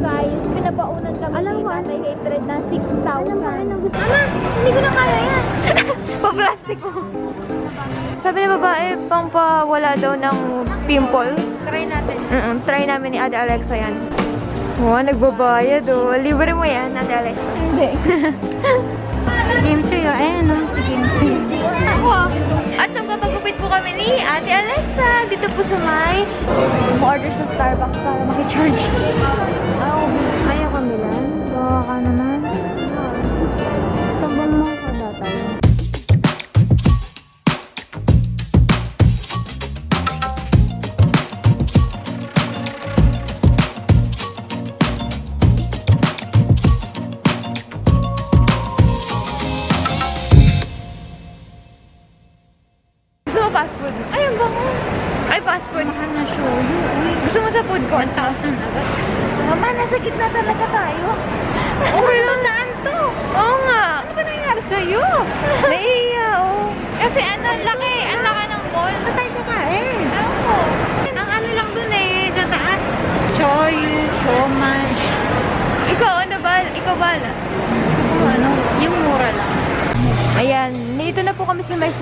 guys, pinabaunan kami Alam ni mo, Tatay Hatred ng 6,000. Alam mo, ano gusto? Ama, hindi ko na kaya yan. Pa-plastic ko. Sabi ni babae, pang pawala daw ng pimple. Try natin. Mm try namin ni Ate Alexa yan. Wow, nagbabayad oh. Libre mo yan, Ate Alexa. Hindi. Kimchi, oh. Ayan, no? Si Kimchi. Ako. At magpapagupit po kami ni Ate Alexa. Dito po sa may order sa Starbucks para makicharge. Bawa ka naman.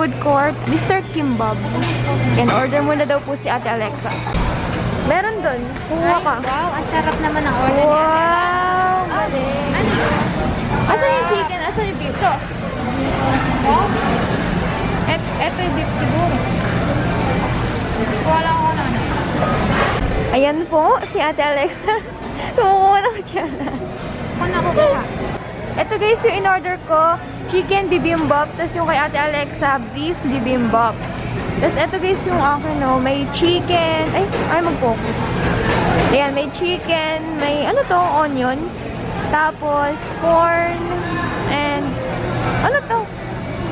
Food court. Mr. Kimbab. Yan, order muna daw po si Ate Alexa. Meron doon. Kuha ka. wow, ang sarap naman ang order niya. Wow! Galing. Ano? Asan yung chicken? Asan yung beef sauce? Oh? Et, eto yung beef siguro. Wala ko na. Ayan po, si Ate Alexa. Kumukuha ng siya. Kung nakukuha. Ito guys, yung in-order ko, chicken bibimbap. Tapos yung kay Ate Alexa, beef bibimbap. Tapos ito guys, yung akin, no, may chicken. Ay, ay mag-focus. Ayan, may chicken, may ano to, onion. Tapos, corn, and, ano to?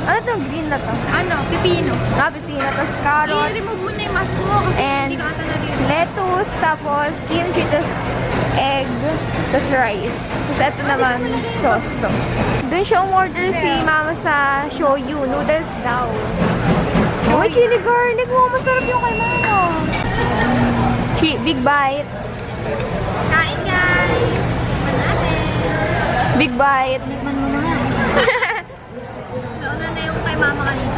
Ano to, green na to? Ano? Pipino. Ah, pipino, tapos carrot, I-remove mo na yung mask mo kasi And- hindi ka ata lettuce, tapos kimchi, tapos egg, tapos rice. Tapos ito naman, sauce to. Doon siya umorder si mama sa shoyu, noodles daw. Oh, chili garlic. Wow, masarap yung kay mama. Chi- big bite. Kain guys! Big bite. Tikman mo na. Nauna na yung kay mama kanina.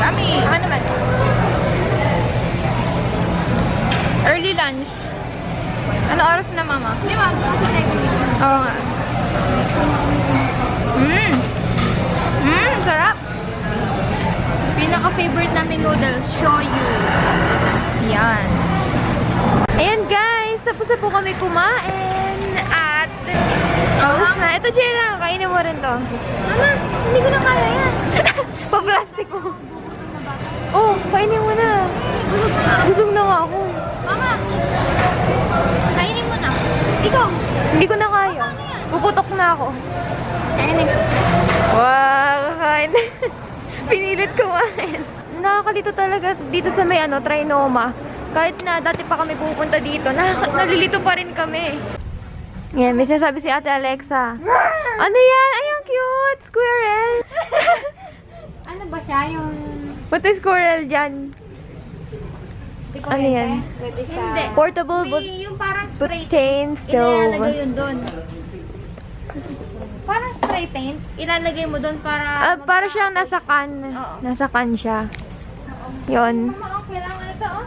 Yummy. Ano naman? Ano oras na mama? Lima. Oo nga. Mmm! Mmm! Sarap! Pinaka-favorite namin noodles, shoyu. Yan. Ayan guys! Tapos na po kami kumain. At... Tapos na. Ito, Jenna. Kainin mo rin to. Mama, hindi ko na kaya yan. Pa-plastic mo. Oh, kainin mo na. Busog na nga ako. Mama, kainin mo na. Ikaw. Hindi ko na kaya. Puputok na ako. Wow, kakain. Pinilit kumain. Nakakalito talaga dito sa may ano, Trinoma. Kahit na dati pa kami pupunta dito, nakaka- nalilito pa rin kami. Yan, may sinasabi si Ate Alexa. Ano yan? Ay, ang cute! Squirrel! Ano ba siya yung... May squirrel dyan? Ano yan? Hindi. Portable but yung parang spray Ilalagay stove. yun doon. Parang spray paint. Ilalagay mo doon para... Ah, para siyang nasa can. Oo. Nasa can siya. Yon. Mama, ang kailangan ito, oh.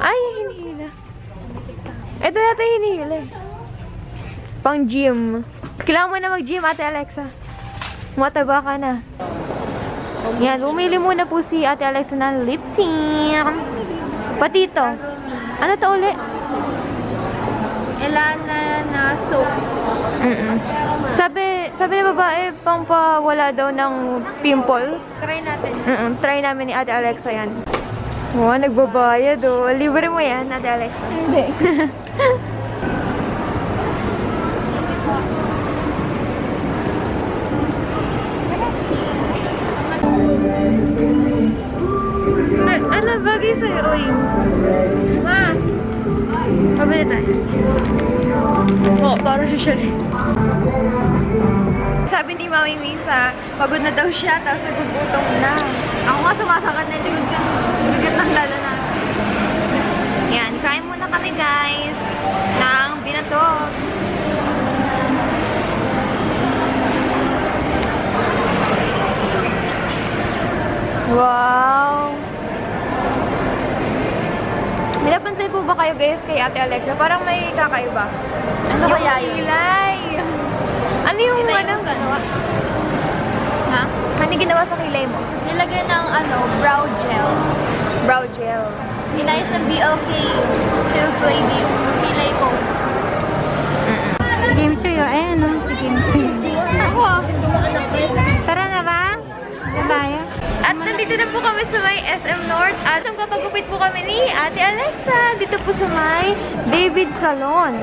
Ay, hinihila. Ito yata hinihila. eh. Pang gym. Kailangan mo na mag-gym, Ate Alexa. Mataba ka na. Yan, bumili muna po si Ate Alexa ng lip tint. Pati ito. Ano to uli? Elana na soap. Mm Sabi, sabi ng babae, pang pawala daw ng pimple. Try natin. Mm try namin ni Ate Alexa yan. Wow, nagbabayad oh. Libre mo yan, Ate Alexa. Hindi. mas bagay sa'yo. Uy. Ma! Pabili tayo. Oo, oh, para socially. Sabi ni Mami Misa, pagod na daw siya, tapos nagugutom na. Ako nga sumasakot na yung bigat ng lalo na. Yan, kain muna kami guys ng binato. Wow! May napansin po ba kayo guys kay Ate Alexa? Parang may kakaiba. Ano Yung kaya yun? kilay. Ano yung Kita ano? yung sa ano? Ha? Ano ginawa sa kilay mo? Nilagyan ng ano, brow gel. Brow gel. Inayos ng BLK sales lady yung pilay ko. Kimchi yun. Ayan o, si Kimchi. Ako. Tara na ba? Tayo? At nandito na po kami sa may SM North at magpapagupit po kami ni Ate Alexa dito po sa may David Salon.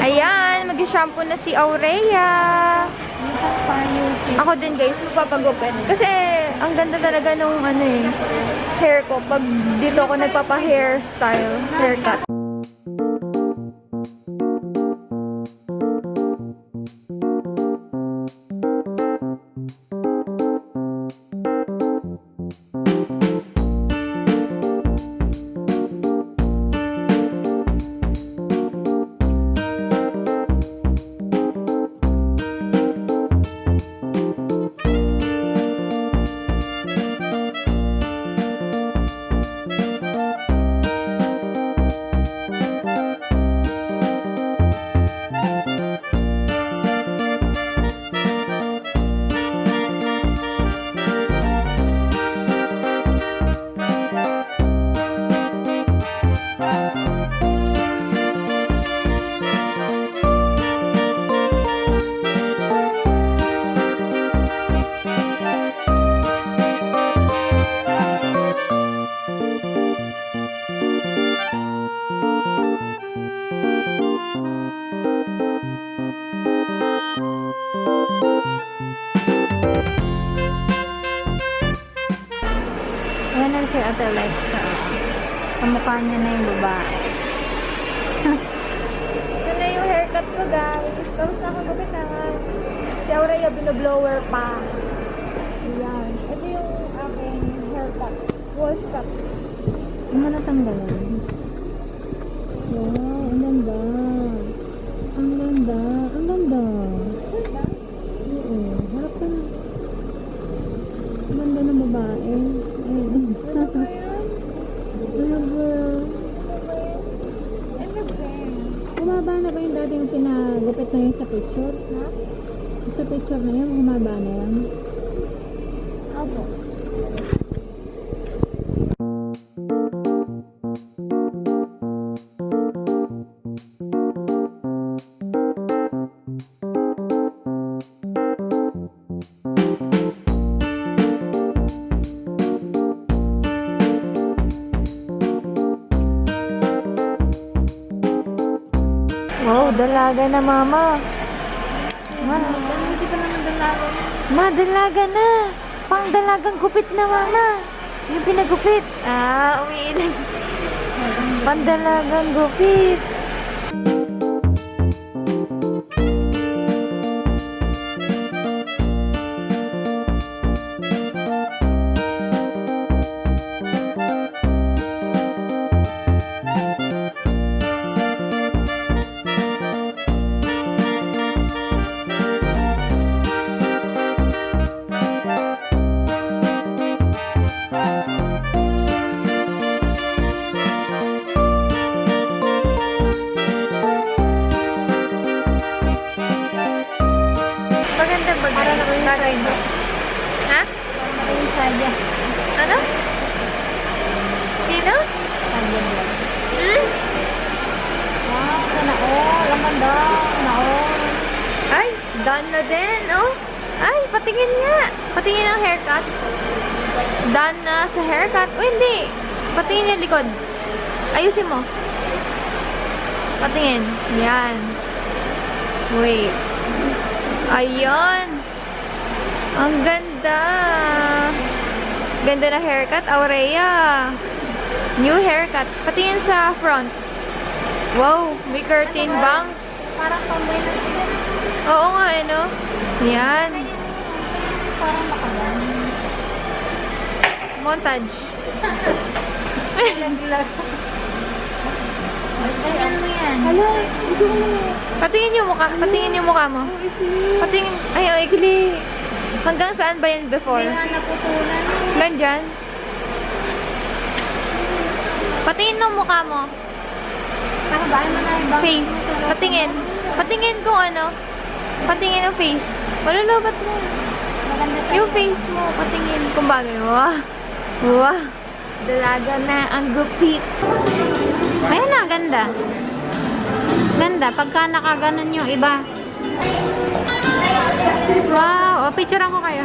Ayan, mag-shampoo na si Aurea. Ako din guys, magpapagupit. Kasi ang ganda talaga nung ano eh, hair ko. Pag dito ako nagpapa-hairstyle, haircut. Picture? Ha? Sa picture na yun, humaba na yan. Opo. Wow, dalaga na mama. Ma, Hindi pa naman dalaga. Na. Pang dalagang gupit na, mama. Yung pinagupit. Ah, umiilag. Pandalagang gupit. Mo. Ha? Para yung sadya. Ano? Sino? Sadya nila. Hmm? Wow, sana all. Ang ganda. Na all. Ay, done na din, oh. Ay, patingin nga. Patingin ang haircut. Done na sa haircut. O, hindi. Patingin yung likod. Ayusin mo. Patingin. Yan. Wait. Ayun. Ang ganda. Ganda na haircut, Aurea. New haircut. Patingin sa front. Wow, may curtain bangs. Parang tomboy na. Oo nga, eh, no? Yan. Parang makaban. Montage. Ganyan mo yan. Hala, na. Patingin yung mukha, patingin yung mukha mo. Patingin, ay, ay, ikli. Hanggang saan ba yan before? May nga naputulan. Lan dyan? Patingin ng mukha mo. Pahabaan mo na yung Face. Patingin. Patingin kung ano. Patingin yung face. Wala lobat mo. Yung face mo, patingin kung bagay. Wah. Wah. Dalaga na ang gupit. Ayun na, ganda. Ganda. Pagka nakaganon yung iba. Wow. O, picture ko kayo.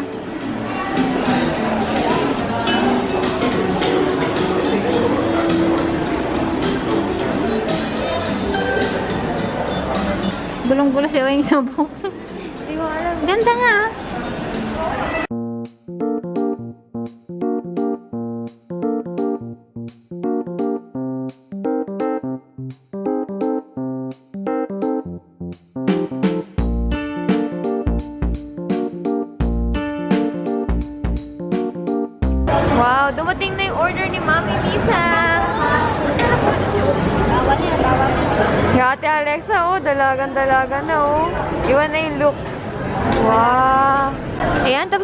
Bulong-bulo si Oing Sobo. Hindi ko alam. Ganda nga.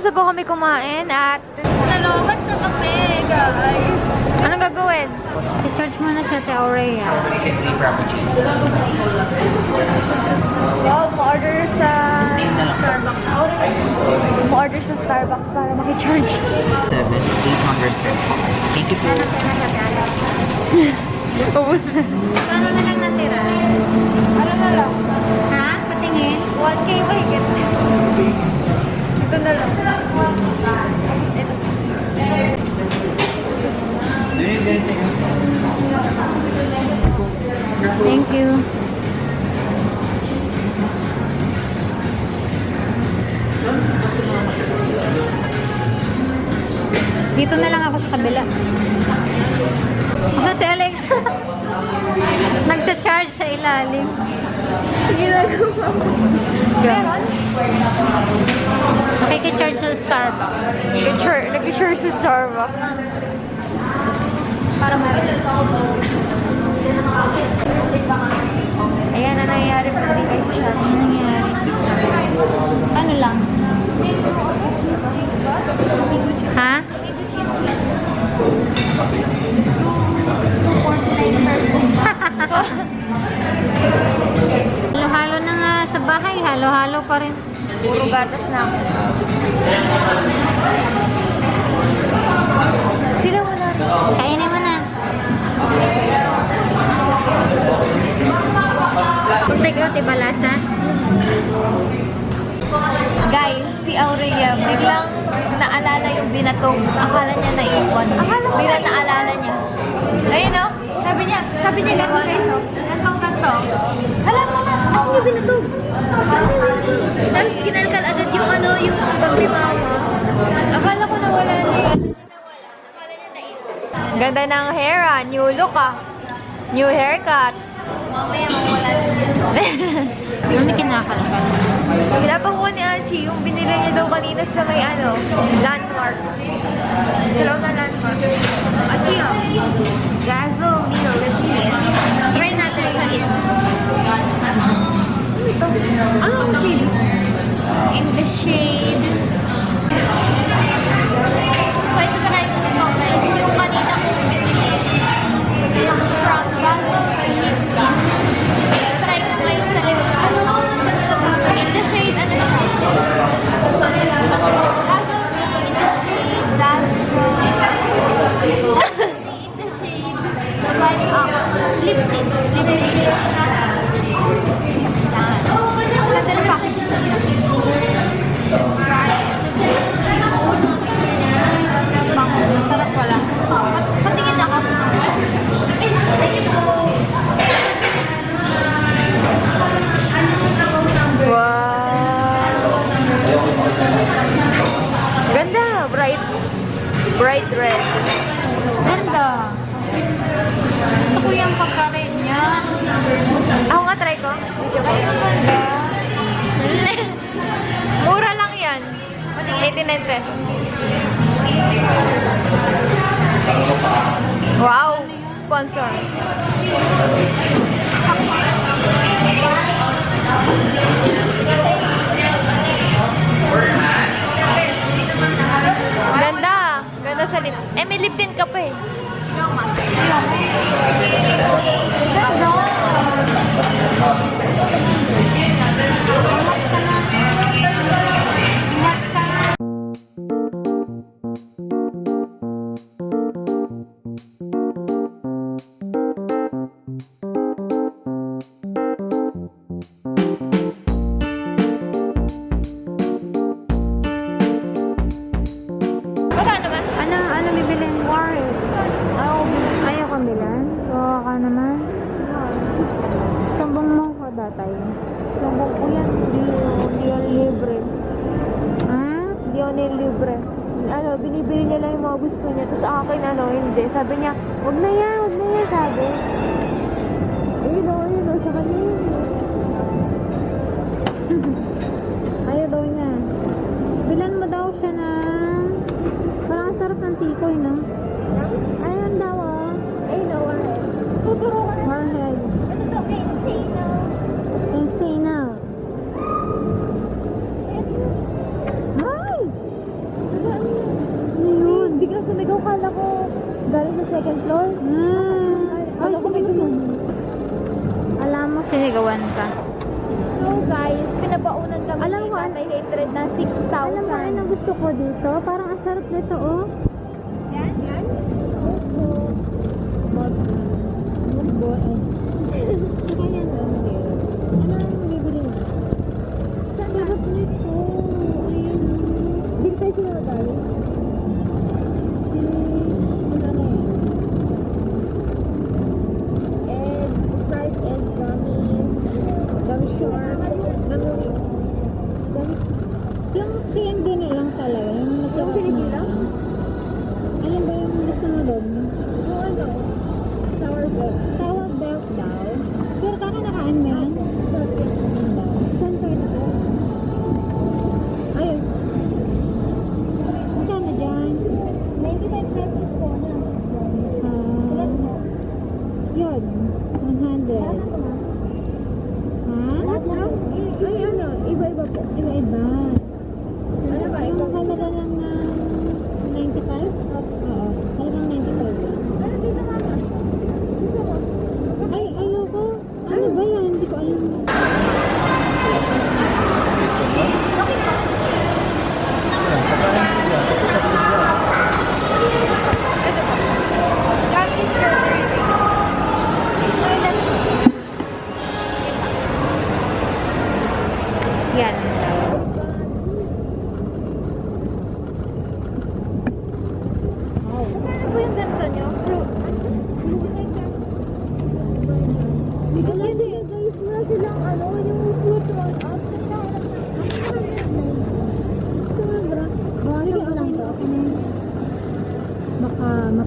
Tapos na po kami kumain at nalobat na kami, guys. Anong gagawin? I-charge mo na siya. Combination 3 Frappuccino. Wow, ma-order sa na. Starbucks. Ma-order sa Starbucks para makicharge. 7, 810. Thank you po. Ubus na. Ano na lang natira? Ano na lang? Ha? Patingin? 1K mahigit. Ito na lang. Thank you. Dito na lang ako sa kabila. Ito si Alex. Nagsa-charge sa ilalim. Ginagawa mo. Meron? Nakikicharge sa Starbucks. Nag-share sa Starbucks. Para meron. Ayan na nangyayari pag di kayo siya. Ano nangyari? Ano lang? Ha? Na nga sa bahay. Halo-halo pa rin. Puro gatas na ako. Sila wala. Kainin mo na. Teka, tibalasa. Guys, si Aurea biglang naalala yung binatog. Akala niya naiwan. Akala ko Biglang naalala niya. Ayun o. Sabi niya, sabi niya ganito guys o. Ganto, ganto. Alam mo na, asin yung binatog. Binatog. Tapos kinalkal agad yung ano, yung paglimama. Akala ko nawala na yun. Akala niya naiwan. Ganda ng hair ah. New look ah. New haircut. Mamaya mawala na yan. Yung may kinakalakal. Pinapakuha ni Archie yung binili niya daw kanina sa may ano, landmark. Hello na landmark. Archie, oh. Gazo, Ano ang shade? In the shade. So, ito try ko ito guys. Yung kanina kong binili. It's from Gazo Lip. Try ko ngayon sa lips ko. In the shade, ano siya? Dazzle me in the shade, dazzle. in the shade, swipe up. Lip tint. Lip sabi,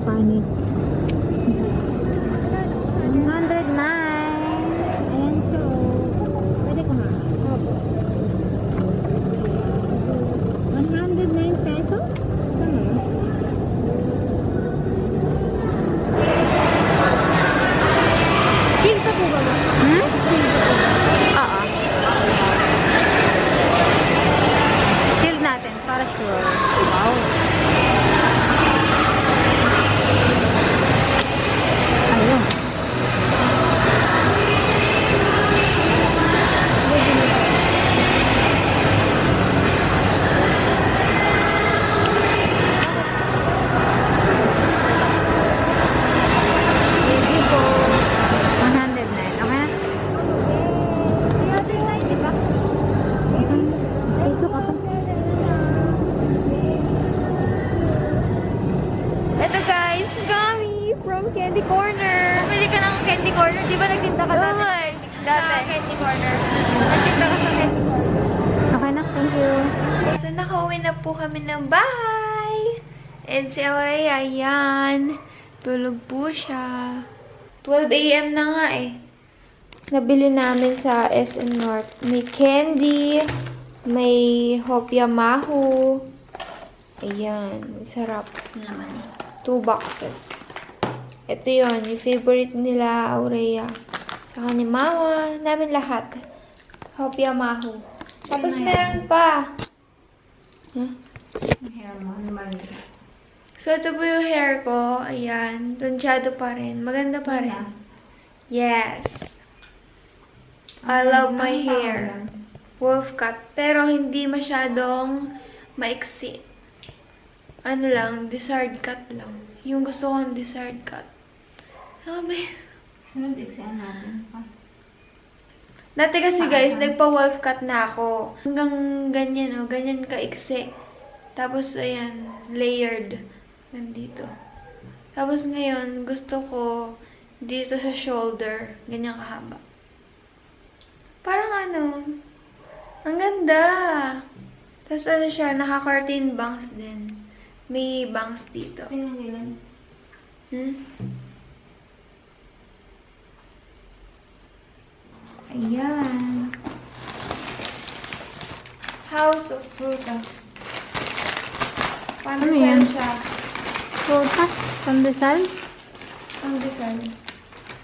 拜你。nabili namin sa SM North. May candy, may hopya mahu. Ayan, sarap. Naman. Two boxes. Ito yon yung favorite nila, Aurea. Saka ni Mama, namin lahat. Hopya mahu. Tapos ano meron pa. Huh? So, ito po yung hair ko. Ayan. Tunsyado pa rin. Maganda pa rin. Yes. I love my hair. Wolf cut. Pero hindi masyadong maiksi. Ano lang, desired cut lang. Yung gusto kong desired cut. Ano Sabi. Sunod iksayan natin pa. Dati kasi guys, nagpa-wolf cut na ako. Hanggang ganyan, oh, ganyan ka-iksi. Tapos, ayan, layered. Nandito. Tapos ngayon, gusto ko dito sa shoulder, ganyan kahaba. Parang ano, ang ganda. Tapos ano siya, naka-curtain bangs din. May bangs dito. Ayun, ilan. Hmm? Ayan. House of Frutas. Ano pandesal ano yan? siya. Frutas? Pandesal? Pandesal.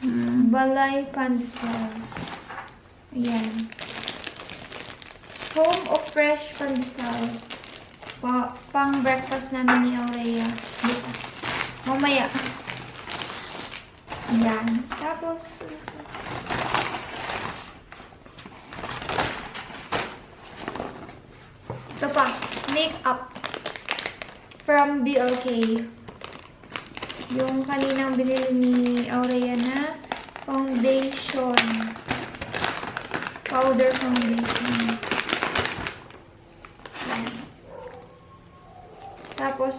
Hmm. Balay pandesal. Ayan. Home of Fresh Pandesal. Pa pang breakfast namin ni Aurea. Bukas. Mamaya. Ayan. Tapos, ito pa. Makeup. From BLK. Yung kaninang binili ni Aurea na foundation. Powder foundation. Ayan. Tapos,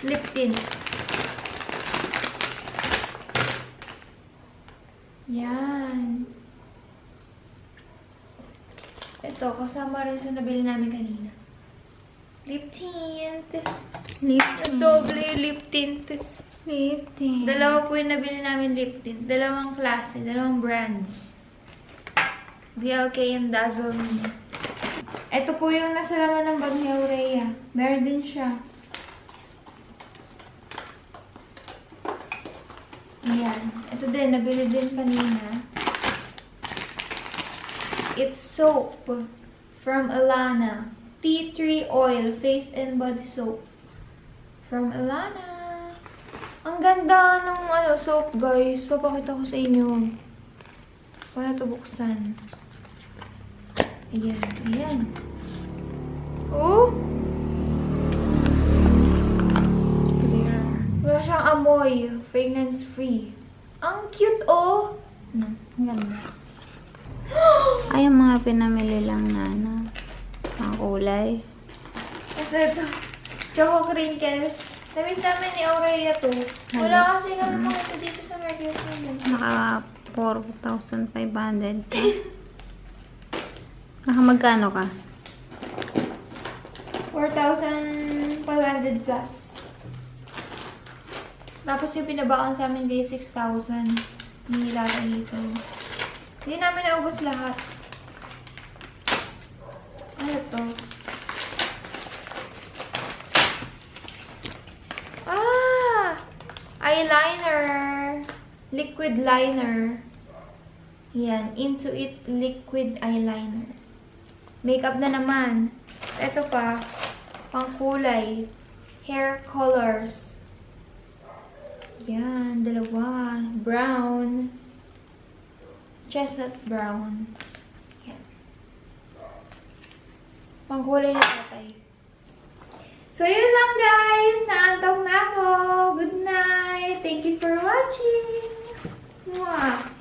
lip tint. Yan. Ito, kasama rin sa nabili namin kanina. Lip tint. Lip Doble lip tint. Lip tint. Dalawa po yung nabili namin lip tint. Dalawang klase, dalawang brands. BLK and Dazzle Me. Ito po yung nasa laman ng bag ni Aurea. Meron din siya. Ayan. Ito din, nabili din kanina. It's soap from Alana. Tea tree oil, face and body soap. From Alana. Ang ganda ng ano, soap, guys. Papakita ko sa inyo. Paano ito buksan? Ayan, ayan. Oh! Clear. Wala siyang amoy. Fragrance free. Ang cute, oh! Ano? Ang ganda. Ay, yung mga pinamili lang na ano. Mga kulay. Kasi ito, choco crinkles. Namiss namin ni Aurea to. Wala kasi kami makita dito sa Mercury. Naka 4,500 Naka magkano ka? 4,500 plus. Tapos yung pinabaon sa amin guys, 6,000. Ni Lala dito. Hindi namin naubos lahat. Ano to? Ah! Eyeliner! Liquid liner. Yan. Into it liquid eyeliner. Makeup na naman. Ito pa. Pangkulay. Hair colors. Yan. Dalawa. Brown. Chestnut brown. Yan. Pangkulay na tatay. So, yun lang guys. Naantok na ako. Good night. Thank you for watching. Mwah.